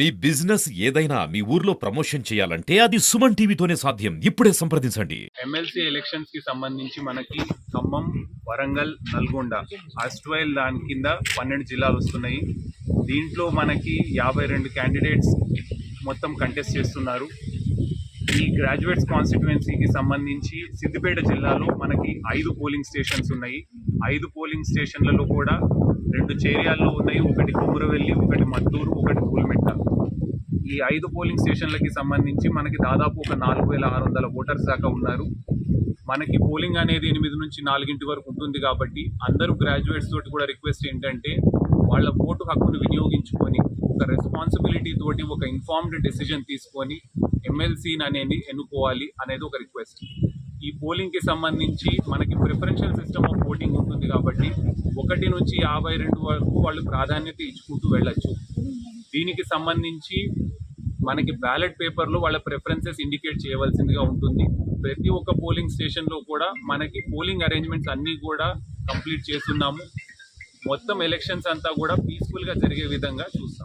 మీ business ఏదైనా మీ ఊర్లో promotion చేయాలంటే అది సుమన్ టీవీతోనే సాధ్యం. ఇప్పుడే సంప్రదించండి. ఎమ్మెల్సీ ఎలక్షన్స్కి సంబంధించి మనకి ఖమ్మం వరంగల్ నల్గొండ అస్ట్వైల్ దాని కింద పన్నెండు జిల్లాలు వస్తున్నాయి. దీంట్లో మనకి యాభై రెండు క్యాండిడేట్స్ మొత్తం కంటెస్ట్ చేస్తున్నారు. ఈ గ్రాడ్యుయేట్స్ కాన్స్టిట్యుయెన్సీకి సంబంధించి సిద్దిపేట జిల్లాలో మనకి ఐదు పోలింగ్ స్టేషన్స్ ఉన్నాయి. ఐదు పోలింగ్ స్టేషన్లలో కూడా రెండు చేరియాల్లో ఉన్నాయి. ఒకటి కుమురవెల్లి ఒకటి మద్దూరు ఒకటి పూలమెట్ట ఈ ఐదు పోలింగ్ స్టేషన్లకి సంబంధించి మనకి దాదాపు ఒక నాలుగు వేల ఆరు వందల ఓటర్స్ దాకా ఉన్నారు. మనకి పోలింగ్ అనేది ఎనిమిది నుంచి నాలుగింటి వరకు ఉంటుంది కాబట్టి అందరూ గ్రాడ్యుయేట్స్ తోటి కూడా రిక్వెస్ట్ ఏంటంటే వాళ్ళ ఓటు హక్కును వినియోగించుకొని ఒక రెస్పాన్సిబిలిటీ తోటి ఒక ఇన్ఫార్మ్డ్ డెసిజన్ తీసుకొని ఎమ్మెల్సీని అనేది ఎన్నుకోవాలి అనేది ఒక రిక్వెస్ట్ ఈ పోలింగ్కి సంబంధించి మనకి ప్రిఫరెన్షియల్ సిస్టమ్ ఆఫ్ ఓటింగ్ ఉంటుంది కాబట్టి ఒకటి నుంచి యాభై రెండు వరకు వాళ్ళు ప్రాధాన్యత ఇచ్చుకుంటూ వెళ్ళచ్చు. దీనికి సంబంధించి మనకి బ్యాలెట్ పేపర్లో వాళ్ళ ప్రిఫరెన్సెస్ ఇండికేట్ చేయవలసిందిగా ఉంటుంది. ప్రతి ఒక్క పోలింగ్ స్టేషన్లో కూడా మనకి పోలింగ్ అరేంజ్మెంట్స్ అన్నీ కూడా కంప్లీట్ చేస్తున్నాము. మొత్తం ఎలక్షన్స్ అంతా కూడా పీస్ఫుల్గా జరిగే విధంగా చూస్తున్నాము.